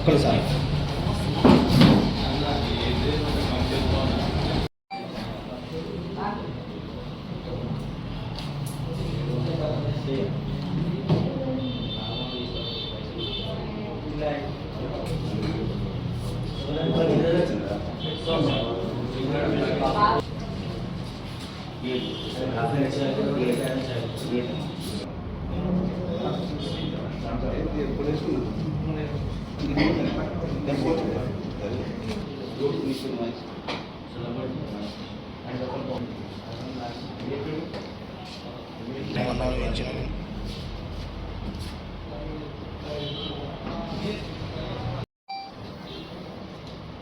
ఒక్కసారి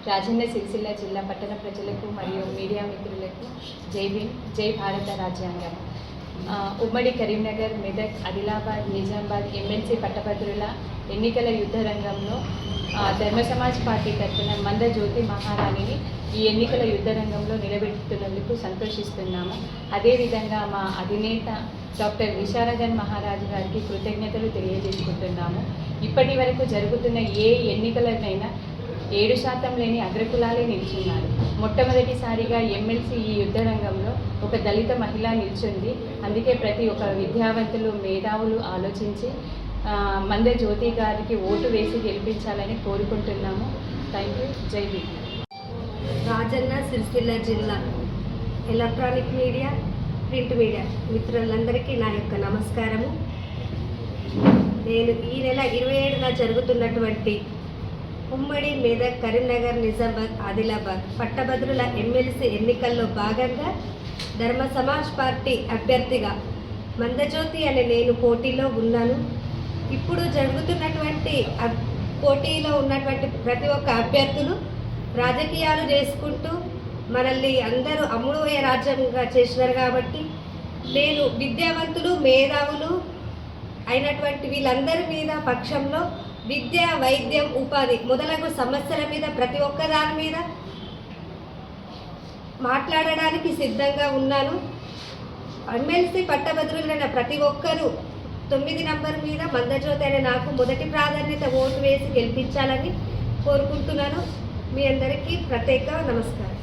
రాజన్న సిరిసిల్ల జిల్లా పట్టణ ప్రజలకు మరియు మీడియా మిత్రులకు జై భీమ్ జై భారత రాజ్యాంగం. ఉమ్మడి Karimnagar Medak Adilabad Nizamabad M L C పట్టభద్రుల ఎన్నికల యుద్ధ రంగంలో ధర్మ సమాజ్ పార్టీ తరఫున మంద జ్యోతి మహారాణిని ఈ ఎన్నికల యుద్ధ రంగంలో నిలబెట్టుతున్నందుకు సంతోషిస్తున్నాము. అదేవిధంగా మా అధినేత డాక్టర్ విశారదన్ మహారాజు గారికి కృతజ్ఞతలు తెలియజేసుకుంటున్నాము. ఇప్పటి వరకు జరుగుతున్న ఏ ఎన్నికలనైనా ఏడు శాతం లేని అగ్రకులాలే నిల్చున్నారు. మొట్టమొదటిసారిగా ఎమ్మెల్సీ ఈ యుద్ధ రంగంలో ఒక దళిత మహిళ నిల్చుంది. అందుకే ప్రతి ఒక్క విద్యావంతులు మేధావులు ఆలోచించి మంద జ్యోతి గారికి ఓటు వేసి గెలిపించాలని కోరుకుంటున్నాము. Thank you. జై భీమ్ రాజన్న సిరిసిల్ల జిల్లా ఎలక్ట్రానిక్ మీడియా ప్రింట్ మీడియా. మిత్రులందరికీ నా యొక్క నమస్కారము. నేను ఈ నెల ఇరవై ఏడున జరుగుతున్నటువంటి ఉమ్మడి మెదక్ కరీంనగర్ నిజామాబాద్ ఆదిలాబాద్ పట్టభద్రుల ఎమ్మెల్సీ ఎన్నికల్లో భాగంగా ధర్మ సమాజ్ పార్టీ అభ్యర్థిగా మందజ్యోతి అనే నేను పోటీలో ఉన్నాను. ఇప్పుడు జరుగుతున్నటువంటి అబ్- పోటీలో ఉన్నటువంటి ప్రతి ఒక్క అభ్యర్థులు రాజకీయాలు చేసుకుంటూ మనల్ని అందరూ అమ్ముడుపోయే రాజ్యంగా చేసినారు కాబట్టి నేను విద్యావంతులు మేధావులు అయినటువంటి వీళ్ళందరి మీద పక్షంలో విద్య వైద్యం ఉపాధి మొదలగు సమస్యల మీద ప్రతి ఒక్క దాని మీద మాట్లాడడానికి సిద్ధంగా ఉన్నాను. ఎమ్మెల్సీ పట్టభద్రులైన ప్రతి ఒక్కరూ తొమ్మిది నంబర్ మీద మందజ్యోతి అనే నాకు మొదటి ప్రాధాన్యత ఓటు వేసి గెలిపించాలని కోరుకుంటున్నాను. మీ అందరికీ ప్రత్యేక నమస్కారం.